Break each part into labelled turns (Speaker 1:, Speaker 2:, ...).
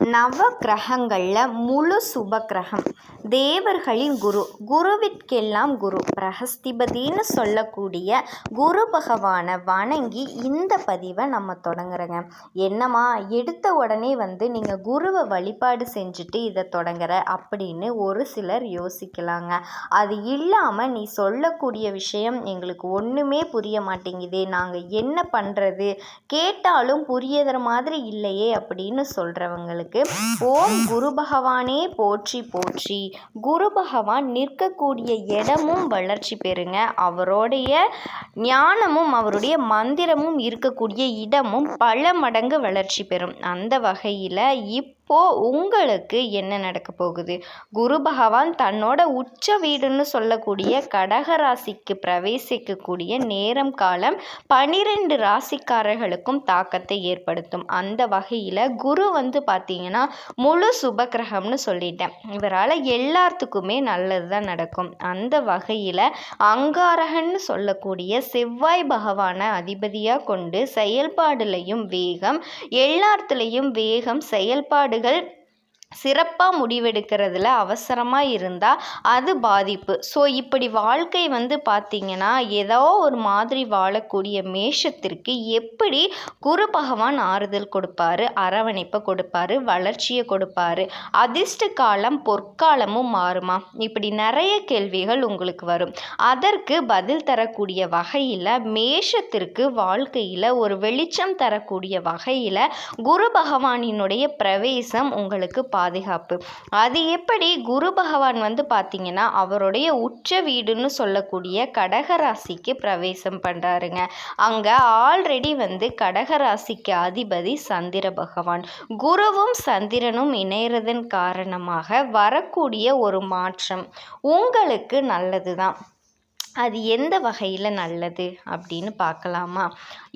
Speaker 1: நவ கிரகங்களில் முழு சுப கிரகம் தேவர்களின் குரு. குருவிற்கெல்லாம் குரு. பிரகஸ்திபதின்னு சொல்லக்கூடிய குரு பகவானை வணங்கி இந்த பதிவை நம்ம தொடங்குறோங்க. என்னம்மா எடுத்த உடனே வந்து நீங்கள் குருவை வழிபாடு செஞ்சுட்டு இதை தொடங்குற அப்படின்னு ஒரு சிலர் யோசிக்கலாங்க. அது இல்லாமல் நீ சொல்லக்கூடிய விஷயம் எங்களுக்கு ஒன்றுமே புரிய மாட்டேங்குதே. நாங்கள் என்ன பண்ணுறது கேட்டாலும் புரியற மாதிரி இல்லையே அப்படின்னு சொல்கிறவங்களுக்கு ஓம் குரு பகவானே போற்றி போற்றி. குரு பகவான் நிற்கக்கூடிய இடமும் வளர்ச்சி பெறுங்க. அவருடைய ஞானமும் அவருடைய மந்திரமும் இருக்கக்கூடிய இடமும் பல மடங்கு வளர்ச்சி பெறும். அந்த வகையில் இப் இப்போது உங்களுக்கு என்ன நடக்க போகுது? குரு பகவான் தன்னோட உச்ச வீடுன்னு சொல்லக்கூடிய கடக ராசிக்கு பிரவேசிக்கக்கூடிய நேரம் காலம் பனிரெண்டு ராசிக்காரர்களுக்கும் தாக்கத்தை ஏற்படுத்தும். அந்த வகையில் குரு வந்து பார்த்தீங்கன்னா முழு சுபக்கிரகம்னு சொல்லிட்டேன். இவரால் எல்லாத்துக்குமே நல்லது தான் நடக்கும். அந்த வகையில் அங்காரகன்னு சொல்லக்கூடிய செவ்வாய் பகவானை அதிபதியாக கொண்டு செயல்பாடுலையும் வேகம் எல்லாத்துலேயும் வேகம் செயல்பாடு செயல்பாடுகள் சிறப்பாக முடிவெடுக்கிறதுல அவசரமாக இருந்தால் அது பாதிப்பு. ஸோ இப்படி வாழ்க்கை வந்து பார்த்திங்கன்னா ஏதோ ஒரு மாதிரி வாழக்கூடிய மேஷத்திற்கு எப்படி குரு பகவான் ஆறுதல் கொடுப்பாரு அரவணைப்பை கொடுப்பாரு வளர்ச்சியை கொடுப்பாரு அதிர்ஷ்ட காலம் பொற்காலமும் மாறுமா? இப்படி நிறைய கேள்விகள் உங்களுக்கு வரும். அதற்கு பதில் தரக்கூடிய வகையில் மேஷத்திற்கு வாழ்க்கையில் ஒரு வெளிச்சம் தரக்கூடிய வகையில் குரு பகவானினுடைய பிரவேசம் உங்களுக்கு பாதுகாப்பு. அது எப்படி குரு பகவான் வந்து பார்த்திங்கன்னா அவருடைய உச்ச வீடுன்னு சொல்லக்கூடிய கடகராசிக்கு பிரவேசம் பண்ணுறாருங்க அங்கே ஆல்ரெடி வந்து கடகராசிக்கு அதிபதி சந்திர பகவான். குருவும் சந்திரனும் இணையறதன் காரணமாக வரக்கூடிய ஒரு மாற்றம் உங்களுக்கு நல்லது தான் அது எந்த வகையில் நல்லது அப்படின்னு பார்க்கலாமா?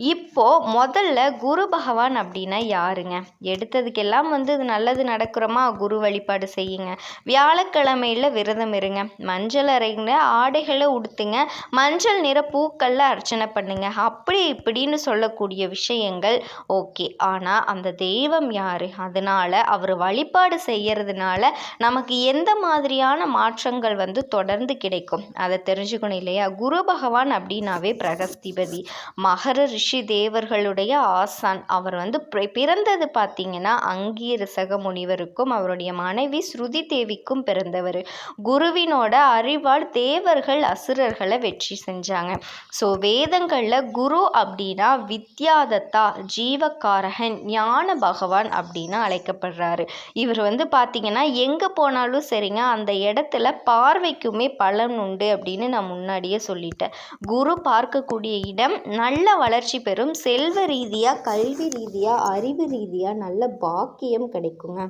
Speaker 1: இப்போது முதல்ல குரு பகவான் அப்படின்னா யாருங்க? எடுத்ததுக்கெல்லாம் வந்து இது நல்லது நடக்கிறோமா? குரு வழிபாடு செய்யுங்க. வியாழக்கிழமையில் விரதம் இருங்க. மஞ்சள் அறைங்க ஆடைகளை உடுத்துங்க. மஞ்சள் நிற பூக்களில் அர்ச்சனை பண்ணுங்க. அப்படி இப்படின்னு சொல்லக்கூடிய விஷயங்கள் ஓகே. ஆனால் அந்த தெய்வம் யார்? அதனால் அவர் வழிபாடு செய்கிறதுனால நமக்கு எந்த மாதிரியான மாற்றங்கள் வந்து தொடர்ந்து கிடைக்கும்? அதை தெரிஞ்சுக்கணும் இல்லையா? குரு பகவான் அப்படின்னாவே பிரகஸ்திபதி மகர ரிஷி தேவர்களுடைய ஆசான். அவர் வந்து பிறந்தது பார்த்தீங்கன்னா அங்கீரசக முனிவருக்கும் அவருடைய மனைவி ஸ்ருதி தேவிக்கும் பிறந்தவர். குருவினோட அறிவால் தேவர்கள் அசுரர்களை வெற்றி செஞ்சாங்க. ஸோ வேதங்களில் குரு அப்படின்னா வித்யாதத்தா ஜீவகாரகன் ஞான பகவான் அப்படின்னு அழைக்கப்படுறாரு. இவர் வந்து பார்த்தீங்கன்னா எங்கே போனாலும் சரிங்க அந்த இடத்துல பார்வைக்குமே பலன் உண்டு அப்படின்னு நான் முன்னாடியே சொல்லிட்டேன். குரு பார்க்கக்கூடிய இடம் நல்ல வளர்ச்சி பெறும் செல்வ ரீதியாக கல்வி ரீதியாக அறிவு ரீதியாக நல்ல பாக்கியம் கிடைக்குங்க.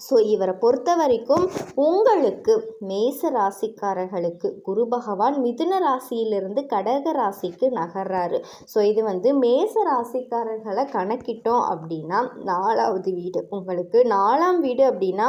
Speaker 1: ஸோ இவரை பொறுத்த வரைக்கும் உங்களுக்கு மேச ராசிக்காரர்களுக்கு குரு பகவான் மிதுன ராசியிலிருந்து கடக ராசிக்கு நகர்றாரு. ஸோ இது வந்து மேச ராசிக்காரர்களை கணக்கிட்டோம் அப்படின்னா நாலாவது வீடு. உங்களுக்கு நாலாம் வீடு அப்படின்னா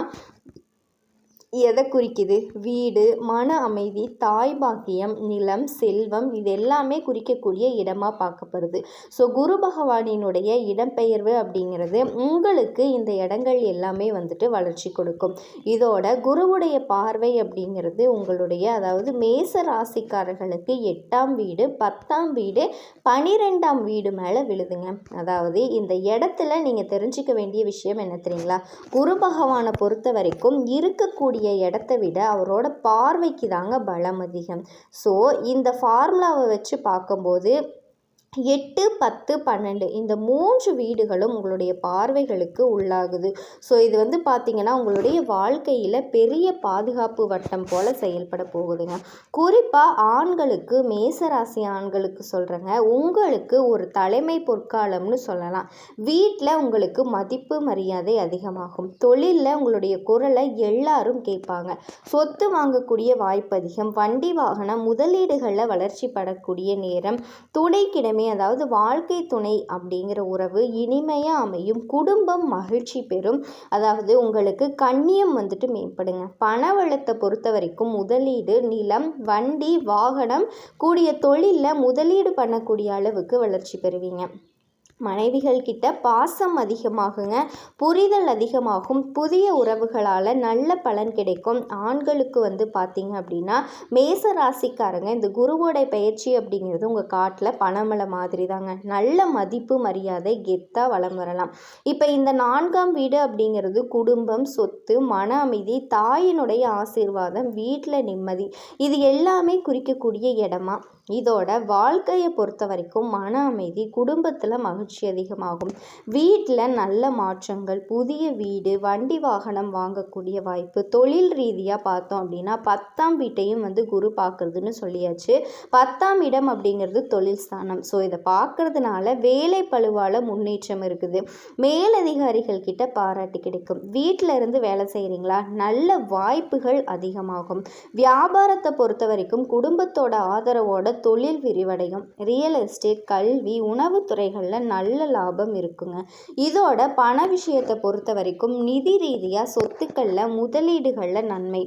Speaker 1: எதை குறிக்குது? வீடு மன அமைதி தாய் பாக்கியம் நிலம் செல்வம் இது எல்லாமே குறிக்கக்கூடிய இடமாக பார்க்கப்படுது. ஸோ குரு பகவானினுடைய இடம்பெயர்வு அப்படிங்கிறது உங்களுக்கு இந்த இடங்கள் எல்லாமே வந்துட்டு வளர்ச்சி கொடுக்கும். இதோட குருவுடைய பார்வை அப்படிங்கிறது உங்களுடைய அதாவது மேச ராசிக்காரர்களுக்கு எட்டாம் வீடு பத்தாம் வீடு பனிரெண்டாம் வீடு மேலே விழுதுங்க. அதாவது இந்த இடத்துல நீங்கள் தெரிஞ்சிக்க வேண்டிய விஷயம் என்ன தெரியுங்களா? குரு பகவானை பொறுத்த வரைக்கும் இருக்கக்கூடிய இருக்கக்கூடிய இடத்த விட அவரோட பார்வைக்கு தாங்க பலம் அதிகம். ஸோ இந்த ஃபார்முலாவை வச்சு பார்க்கும்போது எட்டு பத்து பன்னெண்டு இந்த மூன்று வீடுகளும் உங்களுடைய பார்வைகளுக்கு உள்ளாகுது. ஸோ இது வந்து பார்த்திங்கன்னா உங்களுடைய வாழ்க்கையில் பெரிய பாதுகாப்பு வட்டம் போல் செயல்பட போகுதுங்க. குறிப்பாக ஆண்களுக்கு மேசராசி ஆண்களுக்கு சொல்கிறேங்க உங்களுக்கு ஒரு தலைமை பொற்காலம்னு சொல்லலாம். வீட்டில் உங்களுக்கு மதிப்பு மரியாதை அதிகமாகும். தொழிலில் உங்களுடைய குரலை எல்லாரும் கேட்பாங்க. சொத்து வாங்கக்கூடிய வாய்ப்பு அதிகம் வண்டி வாகனம் முதலீடுகளில் வளர்ச்சி படக்கூடிய நேரம் துணை கிடமை எப்போதுமே அதாவது வாழ்க்கை துணை அப்படிங்கிற உறவு இனிமையாக அமையும். குடும்பம் மகிழ்ச்சி பெறும். அதாவது உங்களுக்கு கண்ணியம் வந்துட்டு மேம்படுங்க. பண வளத்தை பொறுத்த வரைக்கும் முதலீடு நிலம் வண்டி வாகனம் கூடிய தொழிலில் முதலீடு பண்ணக்கூடிய அளவுக்கு வளர்ச்சி பெறுவீங்க. மனைவிகள் கிட்ட பாசம் அதிகமாகுங்க. புரிதல் அதிகமாகும். புதிய உறவுகளால் நல்ல பலன் கிடைக்கும். ஆண்களுக்கு வந்து பார்த்தீங்க அப்படின்னா மேச ராசிக்காரங்க இந்த குருவோட பயிற்சி அப்படிங்கிறது உங்கள் காட்டில் பணமலை மாதிரி தாங்க நல்ல மதிப்பு மரியாதை கெத்தாக வளம் வரலாம். இப்போ இந்த நான்காம் வீடு அப்படிங்கிறது குடும்பம் சொத்து மன அமைதி தாயினுடைய ஆசீர்வாதம் வீட்டில் நிம்மதி. இது எல்லாமே குறிக்கக்கூடிய இடமா? இதோட வாழ்க்கையை பொறுத்த வரைக்கும் மன அமைதி குடும்பத்தில் மகிழ்ச்சி அதிகமாகும். வீட்டில் நல்ல மாற்றங்கள் புதிய வீடு வண்டி வாகனம் வாங்கக்கூடிய வாய்ப்பு தொழில் ரீதியாக பார்த்தோம் அப்படின்னா பத்தாம் வீட்டையும் வந்து குரு பார்க்குறதுன்னு சொல்லியாச்சு. பத்தாம் இடம் அப்படிங்கிறது தொழில் ஸ்தானம். ஸோ இதை பார்க்கறதுனால வேலை பழுவால் முன்னேற்றம் இருக்குது. மேலதிகாரிகள் கிட்ட பாராட்டு கிடைக்கும். வீட்டில் இருந்து வேலை செய்கிறீங்களா நல்ல வாய்ப்புகள் அதிகமாகும். வியாபாரத்தை பொறுத்த வரைக்கும் குடும்பத்தோட ஆதரவோட தொழில் விரிவடையும். ரியல் எஸ்டேட் கல்வி உணவுத் துறைகளில் நல்ல லாபம் இருக்குங்க. இதோட பண விஷயத்தை பொறுத்த வரைக்கும் நிதி ரீதியாக சொத்துக்களில் முதலீடுகளில் நன்மை.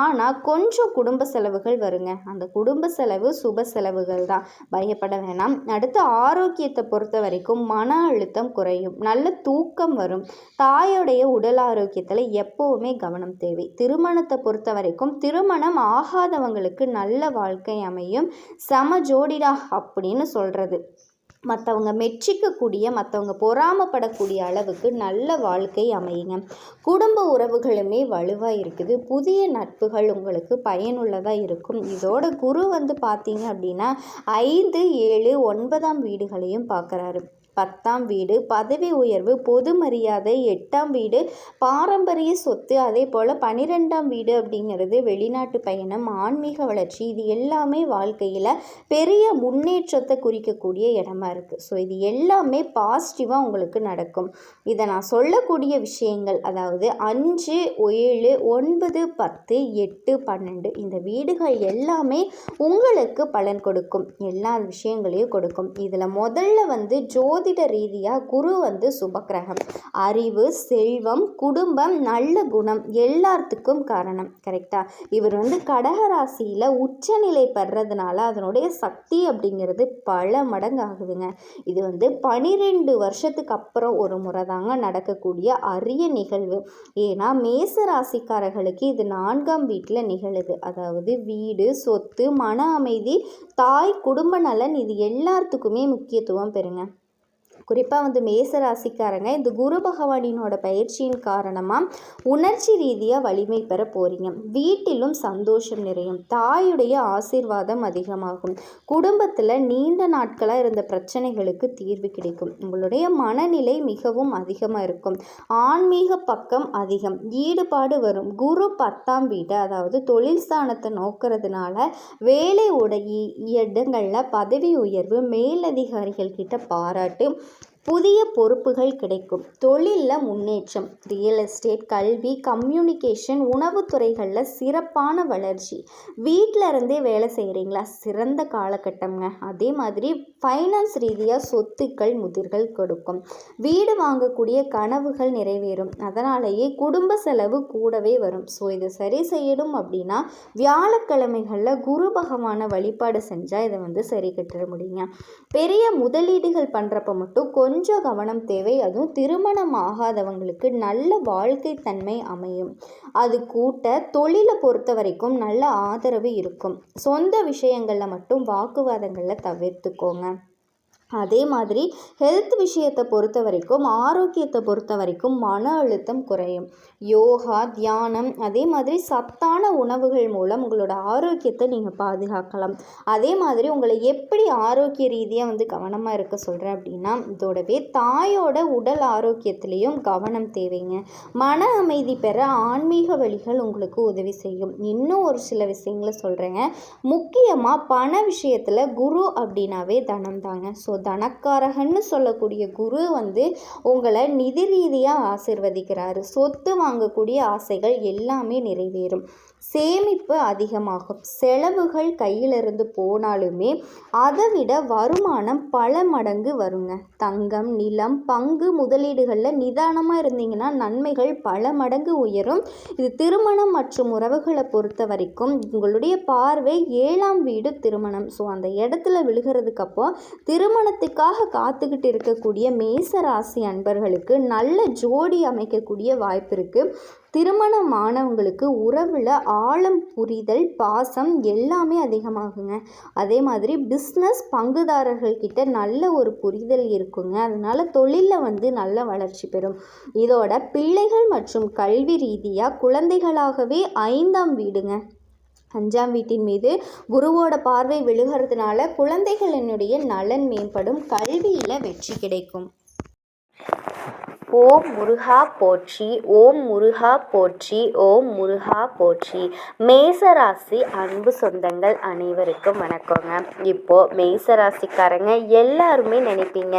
Speaker 1: ஆனால் கொஞ்சம் குடும்ப செலவுகள் வருங்க. அந்த குடும்ப செலவு சுப செலவுகள் தான். பயப்பட வேணாம். அடுத்து ஆரோக்கியத்தை பொறுத்த வரைக்கும் மன அழுத்தம் குறையும். நல்ல தூக்கம் வரும். தாயோடைய உடல் ஆரோக்கியத்தில் எப்போவுமே கவனம் தேவை. திருமணத்தை பொறுத்த வரைக்கும் திருமணம் ஆகாதவங்களுக்கு நல்ல வாழ்க்கை அமையும். சம ஜோடிடா அப்படின்னு சொல்கிறது மற்றவங்க மெச்சிக்கக்கூடிய மற்றவங்க பொறாமப்படக்கூடிய அளவுக்கு நல்ல வாழ்க்கை அமையுங்க. குடும்ப உறவுகளுமே வலுவாக இருக்குது. புதிய நட்புகள் உங்களுக்கு பயனுள்ளதாக இருக்கும். இதோட குரு வந்து பார்த்தீங்க அப்படின்னா ஐந்து ஏழு ஒன்பதாம் வீடுகளையும் பார்க்குறாரு பத்தாம் வீடு. பதவி உயர்வு பொது மரியாதை எட்டாம் வீடு. பாரம்பரிய சொத்து அதே போல் பன்னிரெண்டாம் வீடு அப்படிங்கிறது வெளிநாட்டு பயணம் ஆன்மீக வளர்ச்சி இது எல்லாமே வாழ்க்கையில் பெரிய முன்னேற்றத்தை குறிக்கக்கூடிய இடமா இருக்குது ஸோ இது எல்லாமே பாசிட்டிவாக உங்களுக்கு நடக்கும். இதை நான் சொல்லக்கூடிய விஷயங்கள் அதாவது அஞ்சு ஏழு ஒன்பது பத்து எட்டு பன்னெண்டு இந்த வீடுகள் எல்லாமே உங்களுக்கு பலன் கொடுக்கும். எல்லா விஷயங்களையும் கொடுக்கும். இதில் முதல்ல வந்து ஜோதி ஜோதிட ரீதியாக குரு வந்து சுபக்கிரகம். அறிவு செல்வம் குடும்பம் நல்ல குணம் எல்லாத்துக்கும் காரணம். கரெக்டாக இவர் வந்து கடகராசியில் உச்சநிலை பெறதுனால அதனுடைய சக்தி அப்படிங்கிறது பல மடங்கு ஆகுதுங்க. இது வந்து பனிரெண்டு வருஷத்துக்கு அப்புறம் ஒரு முறை தாங்க நடக்கக்கூடிய அரிய நிகழ்வு. ஏன்னா மேச ராசிக்காரர்களுக்கு இது நான்காம் வீட்டில் நிகழுது. அதாவது வீடு சொத்து மன அமைதி தாய் குடும்ப நலன் இது எல்லாத்துக்குமே முக்கியத்துவம் பெறுங்க. குறிப்பாக வந்து மேச ராசிக்காரங்க இந்த குரு பகவானினோட பயிற்சியின் காரணமாக உணர்ச்சி ரீதியாக வலிமை பெற போகிறீங்க வீட்டிலும் சந்தோஷம் நிறையும். தாயுடைய ஆசீர்வாதம் அதிகமாகும். குடும்பத்தில் நீண்ட நாட்களாக இருந்த பிரச்சனைகளுக்கு தீர்வு கிடைக்கும். உங்களுடைய மனநிலை மிகவும் அதிகமாக இருக்கும். ஆன்மீக பக்கம் அதிகம். ஈடுபாடு வரும். குரு பத்தாம் வீடு அதாவது தொழில் ஸ்தானத்தை நோக்கிறதுனால வேலை உடைய இடங்களில் பதவி உயர்வு மேலதிகாரிகள் கிட்ட பாராட்டு புதிய பொறுப்புகள் கிடைக்கும். தொழிலில் முன்னேற்றம் ரியல் எஸ்டேட் கல்வி கம்யூனிகேஷன் உணவுத்துறைகளில் சிறப்பான வளர்ச்சி. வீட்டில் இருந்தே வேலை செய்கிறீங்களா சிறந்த காலகட்டம்ங்க. அதே மாதிரி ஃபைனான்ஸ் ரீதியாக சொத்துக்கள் முதிர்கள் கொடுக்கும். வீடு வாங்கக்கூடிய கனவுகள் நிறைவேறும். அதனாலேயே குடும்ப செலவு கூடவே வரும். ஸோ இதை சரி செய்யணும் அப்படின்னா வியாழக்கிழமைகளில் குரு பகவான வழிபாடு செஞ்சால் இதை வந்து சரி கட்டிட முடியுங்க. பெரிய முதலீடுகள் பண்ணுறப்ப மட்டும் கொஞ்சம் கொஞ்சம் கவனம் தேவை. அதுவும் திருமணம் ஆகாதவங்களுக்கு நல்ல வாழ்க்கை தன்மை அமையும். அது கூட்ட தொழிலை பொறுத்த வரைக்கும் நல்ல ஆதரவு இருக்கும். சொந்த விஷயங்களில் மட்டும் வாக்குவாதங்களில் தவிர்த்துக்கோங்க. அதே மாதிரி ஹெல்த் விஷயத்தை பொறுத்த வரைக்கும் ஆரோக்கியத்தை பொறுத்த வரைக்கும் மன அழுத்தம் குறையும். யோகா தியானம் அதே மாதிரி சத்தான உணவுகள் மூலம் உங்களோட ஆரோக்கியத்தை நீங்கள் பாதுகாக்கலாம். அதே மாதிரி உங்களை எப்படி ஆரோக்கிய ரீதியாக வந்து கவனமாக இருக்க சொல்கிறேன் அப்படின்னா இதோடவே தாயோட உடல் ஆரோக்கியத்திலையும் கவனம் தேவைங்க. மன அமைதி பெற ஆன்மீக வழிகள் உங்களுக்கு உதவி செய்யும். இன்னும் ஒரு சில விஷயங்களை சொல்கிறேங்க முக்கியமாக பண விஷயத்தில் குரு அப்படின்னாவே தனம் தாங்க ஸோ தனக்காரகன்னு சொல்லக்கூடிய குரு வந்து உங்களை நிதி ரீதியாக ஆசிர்வதிக்கிறாரு. சொத்து வாங்கக்கூடிய ஆசைகள் எல்லாமே நிறைவேறும். சேமிப்பு அதிகமாகும். செலவுகள் கையிலிருந்து போனாலுமே அதை விட வருமானம் பல மடங்கு வருங்க. தங்கம் நிலம் பங்கு முதலீடுகளில் நிதானமாக இருந்தீங்கன்னா நன்மைகள் பல மடங்கு உயரும். இது திருமணம் மற்றும் உறவுகளை பொறுத்த வரைக்கும் உங்களுடைய பார்வை ஏழாம் வீடு திருமணம். ஸோ அந்த இடத்துல விழுகிறதுக்கு அப்போ திருமணத்துக்காக காத்துக்கிட்டு இருக்கக்கூடிய மேச ராசி அன்பர்களுக்கு நல்ல ஜோடி அமைக்கக்கூடிய வாய்ப்பு இருக்குது திருமணமானவங்களுக்கு உறவில் ஆழம் புரிதல் பாசம் எல்லாமே அதிகமாகுங்க. அதே மாதிரி பிஸ்னஸ் பங்குதாரர்கள்கிட்ட நல்ல ஒரு புரிதல் இருக்குங்க. அதனால் தொழிலில் வந்து நல்ல வளர்ச்சி பெறும். இதோட பிள்ளைகள் மற்றும் கல்வி ரீதியாக குழந்தைகளாகவே ஐந்தாம் வீடுங்க. அஞ்சாம் வீட்டின் மீது குருவோட பார்வை விழுகிறதுனால குழந்தைகளினுடைய நலன் மேம்படும். கல்வியில் வெற்றி கிடைக்கும்.
Speaker 2: ஓம் முருகா போற்றி ஓம் முருகா போற்றி ஓம் முருகா போற்றி. மேசராசி அன்பு சொந்தங்கள் அனைவருக்கும் வணக்கங்க. இப்போது மேசராசிக்காரங்க எல்லாருமே நினைப்பீங்க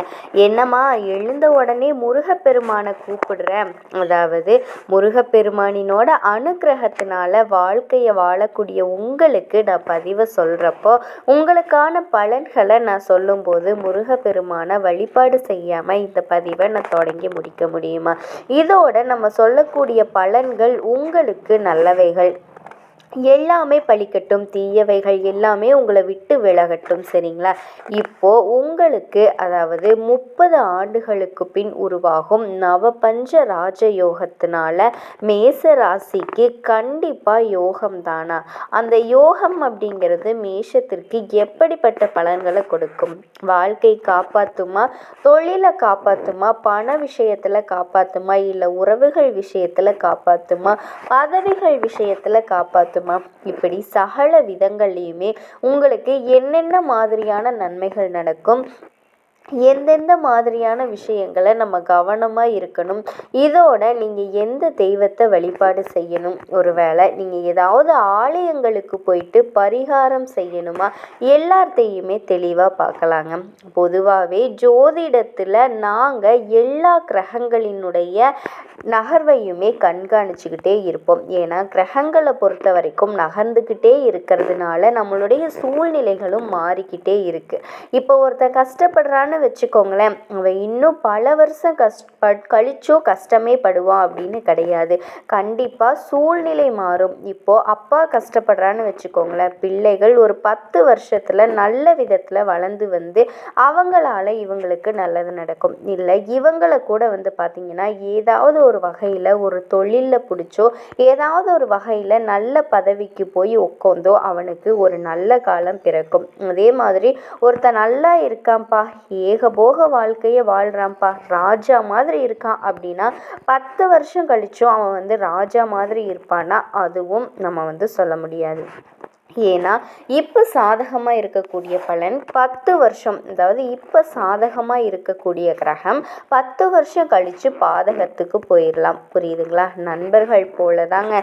Speaker 2: என்னம்மா எழுந்த உடனே முருகப்பெருமானை கூப்பிடுறேன் அதாவது முருகப்பெருமானினோட அனுகிரகத்தினால வாழ்க்கையை வாழக்கூடிய உங்களுக்கு நான் பதிவை சொல்கிறப்போ உங்களுக்கான பலன்களை நான் சொல்லும்போது முருகப்பெருமானை வழிபாடு செய்யாமல் இந்த பதிவை நான் தொடங்கி முடிக்க முடியுமா? இதோட நம்ம சொல்லக்கூடிய பலன்கள் உங்களுக்கு நல்லவைகள். எல்லாமே பழிக்கட்டும் தீயவைகள் எல்லாமே உங்களை விட்டு விலகட்டும் சரிங்களா? இப்போ உங்களுக்கு அதாவது முப்பது ஆண்டுகளுக்கு பின் உருவாகும் நவபஞ்ச ராஜயோகத்தினால மேச ராசிக்கு கண்டிப்பாக யோகம் தானா அந்த யோகம் அப்படிங்கிறது மேஷத்திற்கு எப்படிப்பட்ட பலன்களை கொடுக்கும்? வாழ்க்கை காப்பாற்றுமா தொழிலை காப்பாற்றுமா பண விஷயத்தில் காப்பாற்றுமா இல்லை உறவுகள் விஷயத்தில் காப்பாற்றுமா பதவிகள் விஷயத்தில் காப்பாற்றுமா முடியுமா இப்படி சகல விதங்கள்லையுமே உங்களுக்கு என்னென்ன மாதிரியான நன்மைகள் நடக்கும்? எந்தெந்த மாதிரியான விஷயங்களை நம்ம கவனமாக இருக்கணும்? இதோட நீங்கள் எந்த தெய்வத்தை வழிபாடு செய்யணும்? ஒரு வேளை நீங்கள் ஏதாவது ஆலயங்களுக்கு போயிட்டு பரிகாரம் செய்யணுமா? எல்லாத்தையுமே தெளிவாக பார்க்கலாங்க. பொதுவாகவே ஜோதிடத்தில் நாங்கள் எல்லா கிரகங்களினுடைய நகர்வையுமே கண்காணிச்சுக்கிட்டே இருப்போம். ஏன்னா கிரகங்களை பொறுத்த வரைக்கும் நகர்ந்துக்கிட்டே இருக்கிறதுனால நம்மளுடைய சூழ்நிலைகளும் மாறிக்கிட்டே இருக்குது இப்போ ஒருத்தன் கஷ்டப்படுறான்னு கஷ்டம்னு வச்சுக்கோங்களேன் அவன் இன்னும் பல வருஷம் கஷ்ட கழிச்சோ கஷ்டமே படுவான் அப்படின்னு கிடையாது. கண்டிப்பாக சூழ்நிலை மாறும். இப்போது அப்பா கஷ்டப்படுறான்னு வச்சுக்கோங்களேன் பிள்ளைகள் ஒரு பத்து வருஷத்தில் நல்ல விதத்தில் வளர்ந்து வந்து அவங்களால இவங்களுக்கு நல்லது நடக்கும். இல்லை இவங்களை கூட வந்து பார்த்திங்கன்னா ஏதாவது ஒரு வகையில் ஒரு தொழிலில் பிடிச்சோ ஏதாவது ஒரு வகையில் நல்ல பதவிக்கு போய் உட்காந்தோ அவனுக்கு ஒரு நல்ல காலம் பிறக்கும். அதே மாதிரி ஒருத்தன் நல்லா இருக்கான்ப்பா ஏகபோக வாழ்க்கையை வாழ்கிறான்ப்பா ராஜா மாதிரி இருக்கான் அப்படின்னா பத்து வருஷம் கழிச்சும் அவன் வந்து ராஜா மாதிரி இருப்பான்னா அதுவும் நம்ம வந்து சொல்ல முடியாது. ஏன்னா இப்போ சாதகமாக இருக்கக்கூடிய பலன் பத்து வருஷம் அதாவது இப்போ சாதகமாக இருக்கக்கூடிய கிரகம் பத்து வருஷம் கழித்து பாதகத்துக்கு போயிடலாம் புரியுதுங்களா? நண்பர்கள் போல தாங்க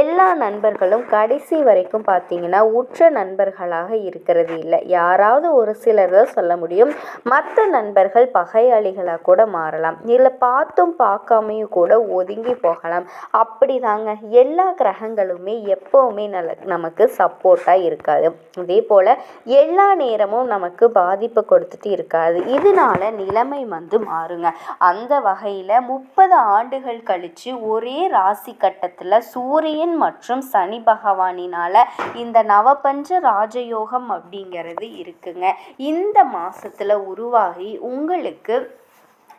Speaker 2: எல்லா நண்பர்களும் கடைசி வரைக்கும் பார்த்தீங்கன்னா உற்ற நண்பர்களாக இருக்கிறது இல்லை. யாராவது ஒரு சிலர் தான் சொல்ல முடியும். மற்ற நண்பர்கள் பகையாளிகளாக கூட மாறலாம். இல்லை பார்த்தும் பார்க்காமையும் கூட ஒதுங்கி போகலாம். அப்படி தாங்க எல்லா கிரகங்களுமே எப்போவுமே நல்ல நமக்கு சப்போர்ட் சப்போர்ட்டாக இருக்காது. அதே போல் எல்லா நேரமும் நமக்கு பாதிப்பு கொடுத்துட்டு இருக்காது. இதனால நிலைமை வந்து மாறுங்க. அந்த வகையில் முப்பது ஆண்டுகள் கழித்து ஒரே ராசி கட்டத்தில் சூரியன் மற்றும் சனி பகவானினால் இந்த நவபஞ்ச ராஜயோகம் அப்படிங்கிறது இருக்குங்க. இந்த மாதத்தில் உருவாகி உங்களுக்கு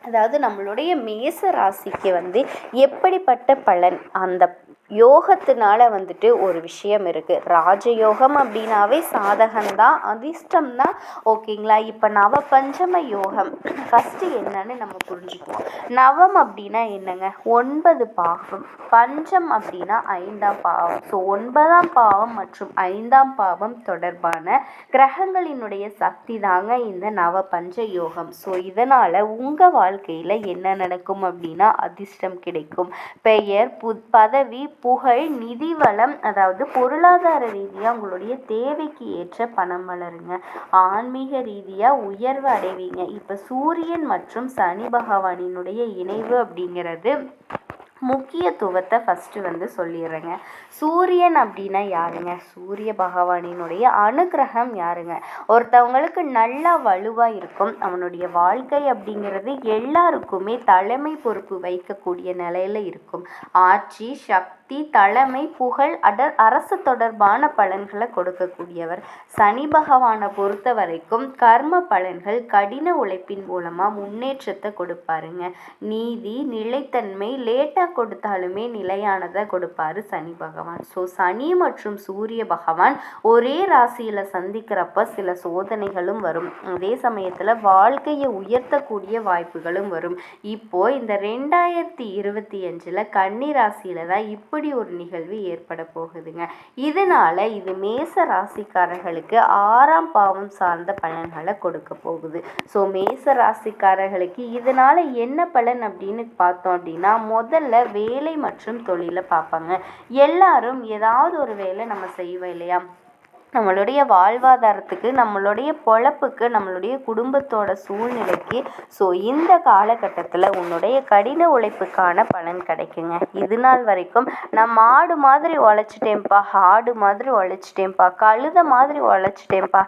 Speaker 2: அதாவது நம்மளுடைய மேச ராசிக்கு வந்து எப்படிப்பட்ட பலன்? அந்த யோகத்தினால வந்துட்டு ஒரு விஷயம் இருக்குது ராஜயோகம் அப்படின்னாவே சாதகம்தான் அதிர்ஷ்டம் தான் ஓகேங்களா? இப்போ நவ பஞ்சம யோகம். ஃபஸ்ட்டு என்னன்னு நம்ம புரிஞ்சுக்குவோம். நவம் அப்படின்னா என்னங்க? ஒன்பது பாகம் பஞ்சம் அப்படின்னா ஐந்தாம் பாவம். ஸோ ஒன்பதாம் பாவம் மற்றும் ஐந்தாம் பாவம் தொடர்பான கிரகங்களினுடைய சக்தி தாங்க இந்த நவ பஞ்ச யோகம். ஸோ இதனால் உங்கள் வாழ்க்கையில் என்ன நடக்கும் அப்படின்னா அதிர்ஷ்டம் கிடைக்கும். பெயர் பு பதவி புகழ் நிதி வளம் அதாவது பொருளாதார ரீதியாக உங்களுடைய தேவைக்கு ஏற்ற பணம் வளருங்க. ஆன்மீக ரீதியாக உயர்வு அடைவீங்க. இப்போ சூரியன் மற்றும் சனி பகவானினுடைய இணைவு அப்படிங்கிறது முக்கியத்துவத்தை ஃபஸ்ட்டு வந்து சொல்லிடுறேங்க. சூரியன் அப்படின்னா யாருங்க? சூரிய பகவானினுடைய அனுக்கிரகம் யாருங்க? ஒருத்தவங்களுக்கு நல்லா வலுவாக இருக்கும். அவனுடைய வாழ்க்கை அப்படிங்கிறது எல்லாருக்குமே தலைமை பொறுப்பு வைக்கக்கூடிய நிலையில் இருக்கும். ஆட்சி சக்தி தலைமை புகழ் அட அரசு தொடர்பான பலன்களை கொடுக்கக்கூடியவர். சனி பகவானை பொறுத்த வரைக்கும் கர்ம பலன்கள் கடின உழைப்பின் மூலமாக முன்னேற்றத்தை கொடுப்பாருங்க. நீதி நிலைத்தன்மை லேட்டாக கொடுத்தாலுமே நிலையானதை கொடுப்பாரு சனி பகவான். ஸோ சனி மற்றும் சூரிய பகவான் ஒரே ராசியில் சந்திக்கிறப்ப சில சோதனைகளும் வரும். அதே சமயத்தில் வாழ்க்கையை உயர்த்தக்கூடிய வாய்ப்புகளும் வரும். இப்போ இந்த ரெண்டாயிரத்தி இருபத்தி அஞ்சில் கன்னி ராசியில் தான் இப்படி ஒரு நிகழ்வு ஏற்பட போகுதுங்க. இதனால இது மேச ராசிக்காரர்களுக்கு ஆறாம் பாவம் சார்ந்த பலன்களை கொடுக்க போகுது. ஸோ மேச ராசிக்காரர்களுக்கு இதனால என்ன பலன் அப்படின்னு பார்த்தோம் அப்படின்னா முதல்ல வேலை மற்றும் தொழிலை பார்ப்பாங்க. எல்லாரும் ஏதாவது ஒரு வேலை நம்ம செய்வோம் இல்லையா? நம்மளுடைய வாழ்வாதாரத்துக்கு நம்மளுடைய பொழப்புக்கு நம்மளுடைய குடும்பத்தோட சூழ்நிலைக்கு. ஸோ இந்த காலகட்டத்தில் உன்னுடைய கடின உழைப்புக்கான பலன் கிடைக்குங்க. இது நாள் வரைக்கும் நான் மாடு மாதிரி உழைச்சிட்டேன்ப்பா ஆடு மாதிரி உழைச்சிட்டேன்ப்பா கழுத மாதிரி உழைச்சிட்டேன்ப்பா.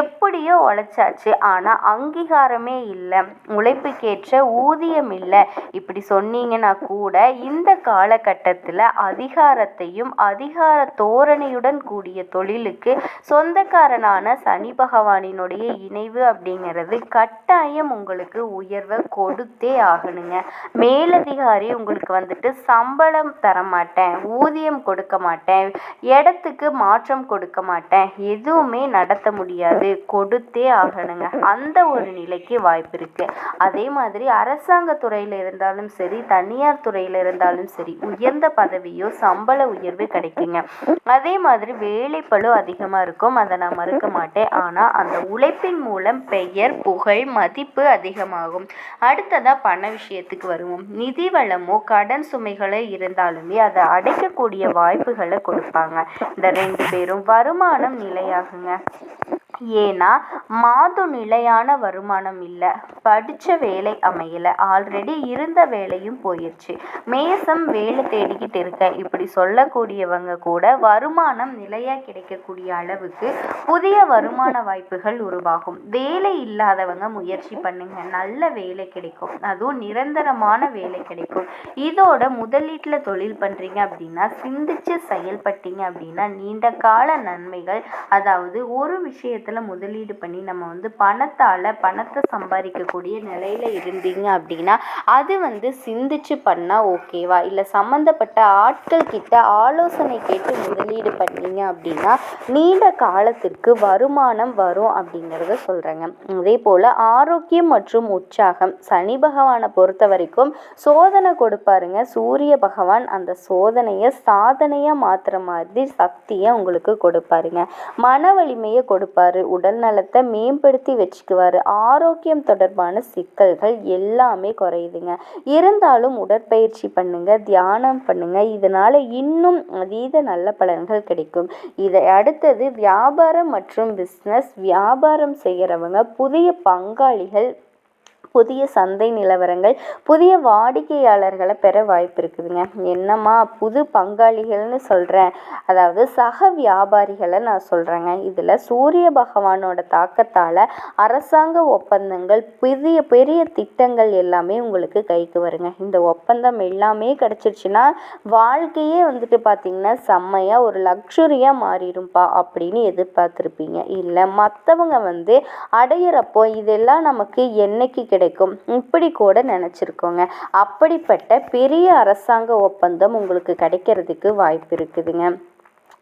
Speaker 2: எப்படியோ உழைச்சாச்சு. ஆனால் அங்கீகாரமே இல்லை. உழைப்புக்கேற்ற ஊதியம் இல்லை. இப்படி சொன்னீங்கன்னா கூட இந்த காலகட்டத்தில் அதிகாரத்தையும் அதிகார தோரணையுடன் கூடிய தொழிலுக்கு சொந்தக்காரனான சனி பகவானினுடைய இணைவு அப்படிங்கிறது கட்டாயம் உங்களுக்கு உயர்வை கொடுத்தே ஆகணுங்க. மேலதிகாரி உங்களுக்கு வந்துட்டு சம்பளம் தர மாட்டேன் ஊதியம் கொடுக்க மாட்டேன் இடத்துக்கு மாற்றம் கொடுக்க மாட்டேன் எதுவுமே நடத்த முடியாது கொடுத்தே ஆகணுங்க. அந்த ஒரு நிலைக்கு வாய்ப்பு இருக்கு. அதே மாதிரி அரசாங்க துறையில் இருந்தாலும் சரி தனியார் துறையில் இருந்தாலும் சரி உயர்ந்த பதவியோ சம்பள உயர்வு கிடைக்குங்க. அதே மாதிரி வேலைப்பளு அதிகமாக இருக்கும். அதை நான் மறுக்க மாட்டேன். ஆனால் அந்த உழைப்பின் மூலம் பெயர் புகழ் மதிப்பு அதிகமாகும். அடுத்ததாக பண விஷயத்துக்கு வருவோம். நிதி வளமோ கடன் சுமைகளோ இருந்தாலுமே அதை அடைக்கக்கூடிய வாய்ப்புகளை கொடுப்பாங்க. இந்த ரெண்டு பேரும் வருமானம் நிலையாகுங்க. ஏன்னா மாதம் நிலையான வருமானம் இல்லை. படித்த வேலை அமையலை. ஆல்ரெடி இருந்த வேலையும் போயிடுச்சு மேசம் வேலை தேடிக்கிட்டு இருக்க. இப்படி சொல்லக்கூடியவங்க கூட வருமானம் நிலையாக கிடைக்கக்கூடிய அளவுக்கு புதிய வருமான வாய்ப்புகள் உருவாகும். வேலை இல்லாதவங்க முயற்சி பண்ணுங்க. நல்ல வேலை கிடைக்கும். அதுவும் நிரந்தரமான வேலை கிடைக்கும். இதோட முதலீட்டில் தொழில் பண்ணுறீங்க அப்படின்னா சிந்திச்சு செயல்பட்டீங்க அப்படின்னா நீண்ட கால நன்மைகள் அதாவது ஒரு விஷயத்தில் முதலீடு பண்ணி நம்ம வந்து பணத்தால் பணத்தை சம்பாதிக்கக்கூடிய நிலையில் இருந்தீங்க அப்படின்னா அது வந்து சிந்திச்சு பண்ணால் ஓகேவா இல்லை சம்மந்தப்பட்ட ஆட்கள் கிட்ட ஆலோசனை கேட்டு முதலீடு பண்ணீங்க அப்படின்னா நீ நீண்ட காலத்திற்கு வருமானம் வரும் அப்படிங்கிறத சொல்கிறேங்க அதே போல் ஆரோக்கியம் மற்றும் உற்சாகம். சனி பகவானை பொறுத்த வரைக்கும் சோதனை கொடுப்பாருங்க. சூரிய பகவான் அந்த சோதனையை சாதனையாக மாற்றுற மாதிரி சக்தியை உங்களுக்கு கொடுப்பாருங்க. மன வலிமையை கொடுப்பாரு. உடல் நலத்தை மேம்படுத்தி வச்சுக்குவாரு. ஆரோக்கியம் தொடர்பான சிக்கல்கள் எல்லாமே குறையுதுங்க. இருந்தாலும் உடற்பயிற்சி பண்ணுங்க தியானம் பண்ணுங்க. இதனால இன்னும் அதீத நல்ல பலன்கள் கிடைக்கும். இதை அடுத்தது வியாபாரம் மற்றும் பிஸ்னஸ் வியாபாரம் செய்கிறவங்க புதிய பங்காளிகள் புதிய சந்தை நிலவரங்கள் புதிய வாடிக்கையாளர்களை பெற வாய்ப்பு இருக்குதுங்க. என்னம்மா புது பங்காளிகள்னு சொல்கிறேன் அதாவது சக வியாபாரிகளை நான் சொல்கிறேங்க இதில் சூரிய பகவானோட தாக்கத்தால் அரசாங்க ஒப்பந்தங்கள் புதிய பெரிய திட்டங்கள் எல்லாமே உங்களுக்கு கைக்கு வருங்க. இந்த ஒப்பந்தம் எல்லாமே கிடச்சிருச்சுன்னா வாழ்க்கையே வந்துட்டு பார்த்திங்கன்னா செம்மையாக ஒரு லக்ஸுரியாக மாறிடும்பா அப்படின்னு எதிர்பார்த்துருப்பீங்க. இல்லை மற்றவங்க வந்து அடையிறப்போ இதெல்லாம் நமக்கு என்னைக்கு கிடைக்கும். இப்படி கூட நினச்சிருக்கோங்க. அப்படிப்பட்ட பெரிய அரசாங்க ஒப்பந்தம் உங்களுக்கு கிடைக்கிறதுக்கு வாய்ப்பு இருக்குதுங்க.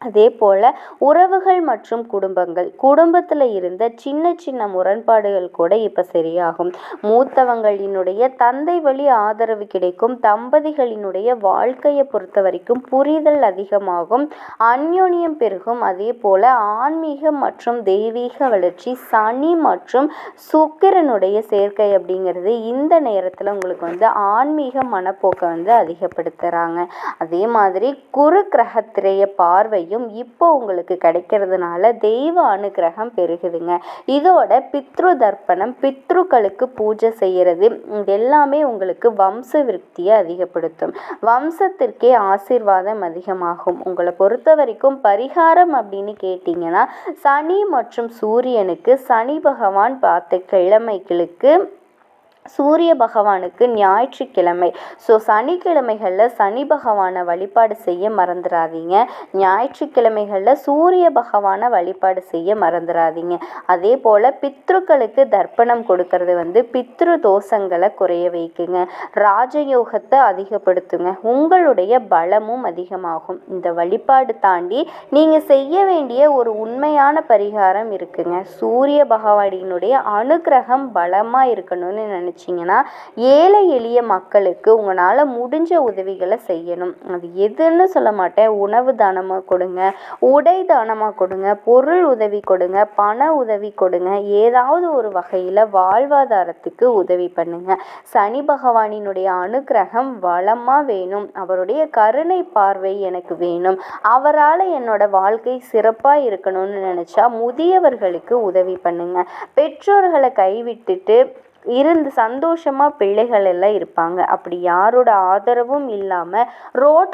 Speaker 2: அதே போல் உறவுகள் மற்றும் குடும்பங்கள். குடும்பத்தில் இருந்த சின்ன சின்ன முரண்பாடுகள் கூட இப்போ சரியாகும். மூத்தவங்களினுடைய தந்தை வழி ஆதரவு கிடைக்கும். தம்பதிகளினுடைய வாழ்க்கையை பொறுத்த வரைக்கும் புரிதல் அதிகமாகும். அந்யோன்யம் பெருகும். அதே போல் ஆன்மீகம் மற்றும் தெய்வீக வளர்ச்சி சனி மற்றும் சுக்கிரனுடைய சேர்க்கை அப்படிங்கிறது இந்த நேரத்தில் உங்களுக்கு வந்து ஆன்மீக மனப்போக்கை வந்து அதிகப்படுத்துகிறாங்க அதே மாதிரி குரு கிரகத்திரைய பார்வையும் பார்வையும் இப்போ உங்களுக்கு கிடைக்கிறதுனால தெய்வ அனுகிரகம் பெருகுதுங்க. இதோட பித்ரு தர்ப்பணம் பித்ருக்களுக்கு பூஜை செய்கிறது இது எல்லாமே உங்களுக்கு வம்ச விருத்தியை அதிகப்படுத்தும். வம்சத்திற்கே ஆசீர்வாதம் அதிகமாகும். உங்களை பொறுத்த வரைக்கும் பரிகாரம் அப்படின்னு கேட்டிங்கன்னா சனி மற்றும் சூரியனுக்கு சனி பகவான் பார்த்த கிழமைகளுக்கு சூரிய பகவானுக்கு ஞாயிற்றுக்கிழமை. ஸோ சனிக்கிழமைகளில் சனி பகவானை வழிபாடு செய்ய மறந்துடாதீங்க ஞாயிற்றுக்கிழமைகளில் சூரிய பகவானை வழிபாடு செய்ய மறந்துடாதீங்க அதே போல் பித்ருக்களுக்கு தர்ப்பணம் கொடுக்கறது வந்து பித்ரு தோஷங்களை குறைய வைக்குங்க. ராஜயோகத்தை அதிகப்படுத்துங்க. உங்களுடைய பலமும் அதிகமாகும். இந்த வழிபாடு தாண்டி நீங்கள் செய்ய வேண்டிய ஒரு உண்மையான பரிகாரம் இருக்குங்க. சூரிய பகவானினுடைய அனுக்கிரகம் பலமாக இருக்கணும்னு நினச்சி நினச்சிங்கன்னா ஏழை எளிய மக்களுக்கு உங்களால் முடிஞ்ச உதவிகளை செய்யணும். அது எதுன்னு சொல்ல மாட்டேன். உணவு தானமாக கொடுங்க உடை தானமாக கொடுங்க பொருள் உதவி கொடுங்க பண உதவி கொடுங்க ஏதாவது ஒரு வகையில் வாழ்வாதாரத்துக்கு உதவி பண்ணுங்க. சனி பகவானினுடைய அனுக்கிரகம் வளமாக வேணும். அவருடைய கருணை பார்வை எனக்கு வேணும். அவரால் என்னோட வாழ்க்கை சிறப்பாக இருக்கணும்னு நினச்சா முதியவர்களுக்கு உதவி பண்ணுங்க. பெற்றோர்களை கைவிட்டுட்டு இருந்து சந்தோஷமாக பிள்ளைகள் எல்லாம் இருப்பாங்க. அப்படி யாரோட ஆதரவும் இல்லாமல் ரோட்